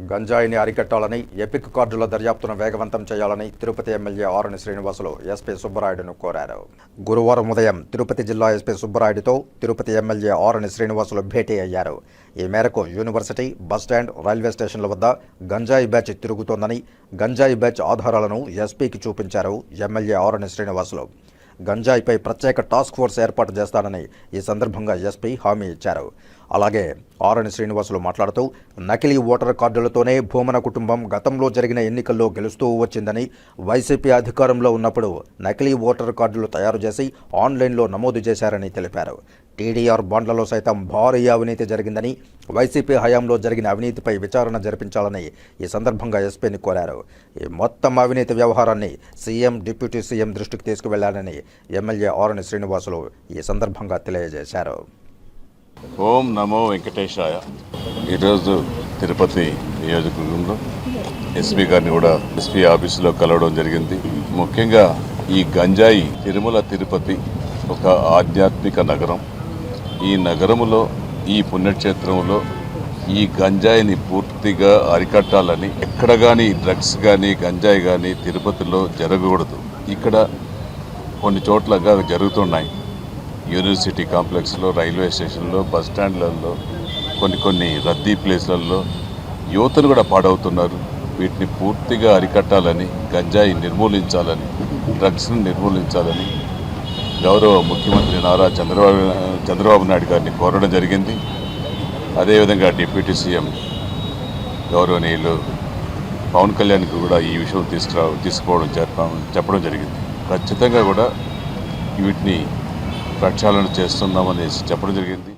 గంజాయిని అరికట్టాలని ఎపిక్ కార్డుల దర్యాప్తును వేగవంతం చేయాలని తిరుపతి ఎమ్మెల్యే ఆరుని శ్రీనివాసులు ఎస్పీ సుబ్బరాయుడును కోరారు. గురువారం ఉదయం తిరుపతి జిల్లా ఎస్పీ సుబ్బరాయుడుతో తిరుపతి ఎమ్మెల్యే ఆరుని శ్రీనివాసులు భేటీ అయ్యారు. ఈ మేరకు యూనివర్సిటీ బస్టాండ్ రైల్వే స్టేషన్ల వద్ద గంజాయి బ్యాచ్ తిరుగుతోందని గంజాయి బ్యాచ్ ఆధారాలను ఎస్పీకి చూపించారు ఎమ్మెల్యే ఆరుని శ్రీనివాసులు. గంజాయిపై ప్రత్యేక టాస్క్ ఫోర్స్ ఏర్పాటు చేస్తానని ఈ సందర్భంగా ఎస్పీ హామీ ఇచ్చారు. అలాగే ఆరణి శ్రీనివాసులు మాట్లాడుతూ నకిలీ ఓటర్ కార్డులతోనే భూమన కుటుంబం గతంలో జరిగిన ఎన్నికల్లో గెలుస్తూ వచ్చిందని వైసీపీ అధికారంలో ఉన్నప్పుడు నకిలీ ఓటర్ కార్డులు తయారు చేసి ఆన్లైన్లో నమోదు చేశారని తెలిపారు. టీడీఆర్ బాండ్లలో సైతం భారీ అవినీతి జరిగిందని వైసీపీ హయాంలో జరిగిన అవినీతిపై విచారణ జరిపించాలని ఈ సందర్భంగా ఎస్పీని కోరారు. ఈ మొత్తం అవినీతి వ్యవహారాన్ని సీఎం డిప్యూటీ సీఎం దృష్టికి తీసుకువెళ్ళాలని ఎమ్మెల్యే ఆరణి శ్రీనివాసులు ఈ సందర్భంగా తెలియజేశారు. ఓం నమో వెంకటేశాయ. ఈరోజు తిరుపతి నియోజకవర్గంలో ఎస్పీ గారిని కూడా ఎస్పీ ఆఫీసులో కలవడం జరిగింది. ముఖ్యంగా ఈ గంజాయి తిరుమల తిరుపతి ఒక ఆధ్యాత్మిక నగరం. ఈ నగరములో ఈ పుణ్యక్షేత్రంలో ఈ గంజాయిని పూర్తిగా అరికట్టాలని ఎక్కడ కానీ డ్రగ్స్ కానీ గంజాయి కానీ తిరుపతిలో జరగకూడదు. ఇక్కడ కొన్ని చోట్లగా జరుగుతున్నాయి. యూనివర్సిటీ కాంప్లెక్స్లో రైల్వే స్టేషన్లో బస్ స్టాండ్లలో కొన్ని కొన్ని రద్దీ ప్లేస్లలో యువతను కూడా పాడవుతున్నారు. వీటిని పూర్తిగా అరికట్టాలని గంజాయి నిర్మూలించాలని డ్రగ్స్ను నిర్మూలించాలని గౌరవ ముఖ్యమంత్రి నారా చంద్రబాబు చంద్రబాబు నాయుడు గారిని కోరడం జరిగింది. అదేవిధంగా డిప్యూటీ సీఎం గౌరవనీయులు పవన్ కళ్యాణ్కి కూడా ఈ విషయం తీసుకురా తీసుకోవడం చెప్పడం జరిగింది. ఖచ్చితంగా కూడా వీటిని ప్రక్షాళన చేస్తున్నామనేసి చెప్పడం జరిగింది.